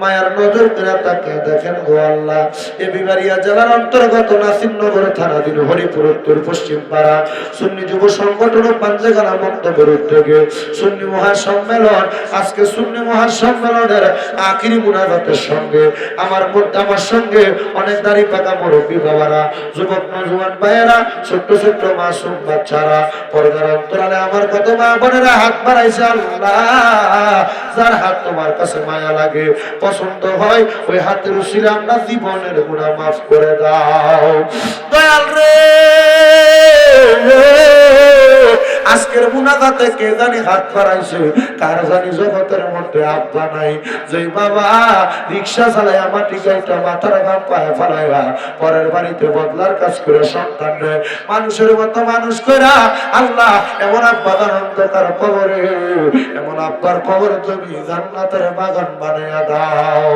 মায়ার নজর করে তাকে দেখেন গো আল্লাহ। এ বিবারিয়া জেলার অন্তর্গত নাসিমনগর থানাধীন হরিপুর, উত্তর পশ্চিম পাড়া। সুন্নি যুব সংগঠন ও পাঞ্জেখানা মন্তব্যের উদ্যোগে সুন্নি মহাসম্মেলন, আজকে সুন্নি মহাসম্মেলনের আখিরি মুনাজাতের সঙ্গে, আমার মধ্যে, আমার সঙ্গে অনেক দাড়ি পাকা মুরব্বী বাবারা, যুবক, নজওয়ান ভাইয়েরা, ছোট্ট ছোট্ট মাসুম বাচ্চারা, পর্দার অন্তরালে আমার কত মা বোনেরা হাত বাড়াইছে, আল্লাহ। যার হাত তোমার কাছে মায়া লাগে। পছন্দ হয়, ওই হাতের উশিলে না জীবনের গুণা মাফ করে দাও। দয়াল রে! আজকের মুনাজাতে কে জানি হাত বাড়াইছে? কার জানি জগতের মধ্যে আব্বা নাই। যে বাবা রিক্সা চালাইয়া মাটি গাইটা মাথার ঘাম পায়ে ফেলাইয়া পরের বাড়িতে বদলার কাজ করে সন্তান নেয়। মানুষের মতো মানুষ কইরা আল্লাহ এমন আব্বা অন্ধকার কবরে, এমন আব্বার কবরে তুমি জান্নাতের বাগান বানাইয়া দাও।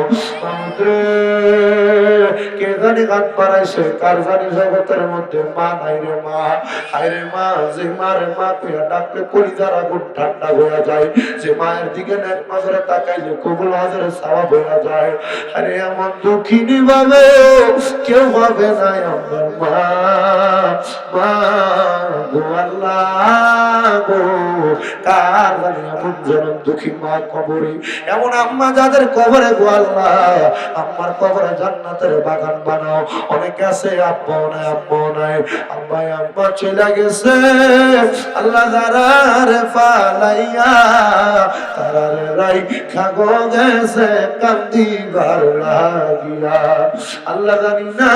কে জানি হাত বাড়াইছে, কার জানি জগতের মধ্যে মা নাই রে মা। আরে মা, যে মারে মা কইয়া হয়ে যায়। যে মায়ের দিকে নেক নজরে তাকাইলে কবুল হাজারে সওয়াব হয়ে যায়। আরে এমন দুঃখিনী ভাবে কেউ হবে না আমার মা। মা আল্লাহ। গো কার জানি এমন জনম দুঃখী মা কবরে, এমন আম্মা যাদের কবরে গো কবরে জান্নাতের বাগান বানাও। আছে চলে গেছে। আল্লাহ দারারে ফালাইয়া রাই গেছে লাগিয়া। আল্লাহ জানি না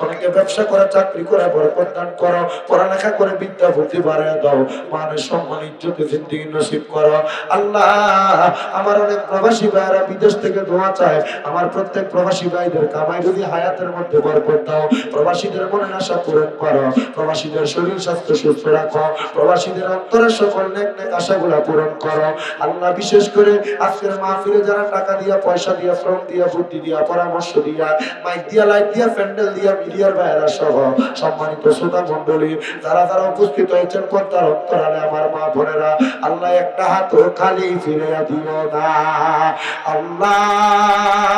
অনেকে ব্যবসা করে, চাকরি করে, বরকত করো। পড়ালেখা করে বিদ্যা, বুদ্ধি বাড়ায় দাও। মানের সম্মান, ইজ্জতে নসিব করো। আল্লাহ, আমার অনেক প্রবাসী ভাইয়েরা বিদেশ থেকে দোয়া চায়। আমার প্রত্যেক প্রবাসী ভাইদের কামাই যদি হায়াতের মধ্যে বরকত দাও, প্রবাসীদের মনের আশা পূরণ করো, প্রবাসীদের শরীর স্বাস্থ্য সুস্থ রাখো, প্রবাসীদের অন্তরের সকল নেক নেক আশাগুলা পূরণ করো। আল্লাহ বিশেষ করে আজকের মাহফিলে যারা টাকা দিয়া, পয়সা দিয়া, শ্রম দিয়া, বুদ্ধি দিয়া, পরামর্শ দিয়া, মাইক দিয়া, লাইট দিয়া, প্যান্ডেল দিয়া, মিডিয়ার বাইরা সহ সম্মানিত শ্রোতা মন্ডলী যারা যারা উপস্থিত হয়েছেন পর্দার অন্তরালে আমার মা বোনেরা, আল্লাহ একটা হাত খালি ফিরে দিও না। আল্লাহ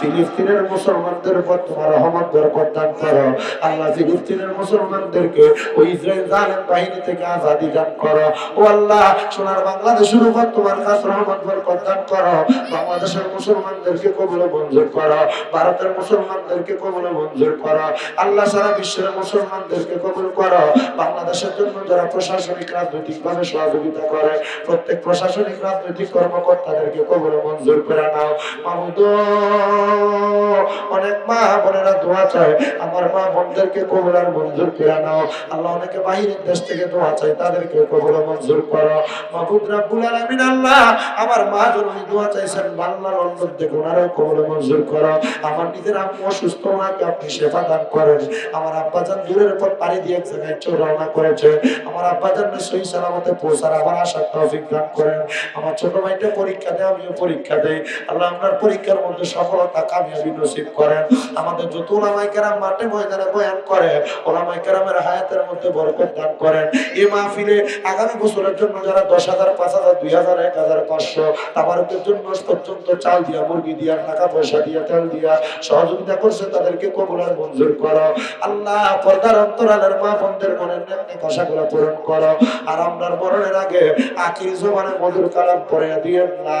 ফিলিস্তিনের মুসলমানদের উপর তোমার রহমত বরকত দান করো। আল্লাহ ফিলিস্তিনের মুসলমানদেরকে ওই ইসরায়েল জালেম বাহিনী থেকে আজাদি দান করো। ও আল্লাহ, সোনার বাংলাদেশের উপর তোমার কাছে রহমত বরকত দান করো। বাংলাদেশের মুসলমানদেরকে কবলে মঞ্জুর করো। ভারতের মুসলমানদেরকে কবলে মঞ্জুর করো। আল্লাহ সারা বিশ্বের মুসলমানদেরকে কবুল করো। বাংলাদেশের জন্য যারা প্রশাসনিক রাজনৈতিক ভাবে সহযোগিতা করে, প্রত্যেক প্রশাসনিক রাজনৈতিক কর্মকর্তাদেরকে কবলে মঞ্জুর করে নাও। অনেক মা বোনেরা দোয়া চায়, আমার মা বোনদেরকে মঞ্জুর করে নাও। আল্লাহ অনেকে বাহিরের দেশ থেকে দোয়া চায়, তাদেরকে মঞ্জুর করো। আল্লাহ, আমার মা দোয়া চাইছেন, বাংলার অন্তর ওনারও মঞ্জুর করো। আমার নিজের আম্মু অসুস্থ, ওনাকে আপনি সেবা দান করেন। আমার আব্বাজান দূরের পর পাড়ি দিয়ে এক জায়গায় রওনা করেছে। আমার আব্বাজান সহি সালামতে পৌঁছার আমার তৌফিক দান করেন। আমার ছোট ভাইটা পরীক্ষা দেয়, আমিও পরীক্ষা দেই। আল্লাহ আপনার পরীক্ষার মধ্যে সফলতা, কামিয়াবি নসিব করেন। আমাদের যত ওলামাই কেরাম মাঠে ময়দানে বয়ান করে ওলামাই কেরামের হায়াতের মধ্যে বরকত দান করেন। এই মাহফিলে আগামী বছরের জন্য যারা দশ হাজার, পাঁচ হাজার, দুই হাজার, এক হাজার, পাঁচশো তাবারকের জন্য পর্যন্ত চাল দিয়া, মুরগি দিয়া, টাকা পয়সা দিয়া, তেল দিয়া সহযোগিতা করছে, তাদেরকে কবুলার মঞ্জুর করো। আল্লাহ পর্দার অন্তরালের মা বোনদের মনের ভাষাগুলো পূরণ করো। আর আমরার মরণের আগে আখির জমানে মধুর কালাম পড়ে দিয়ে না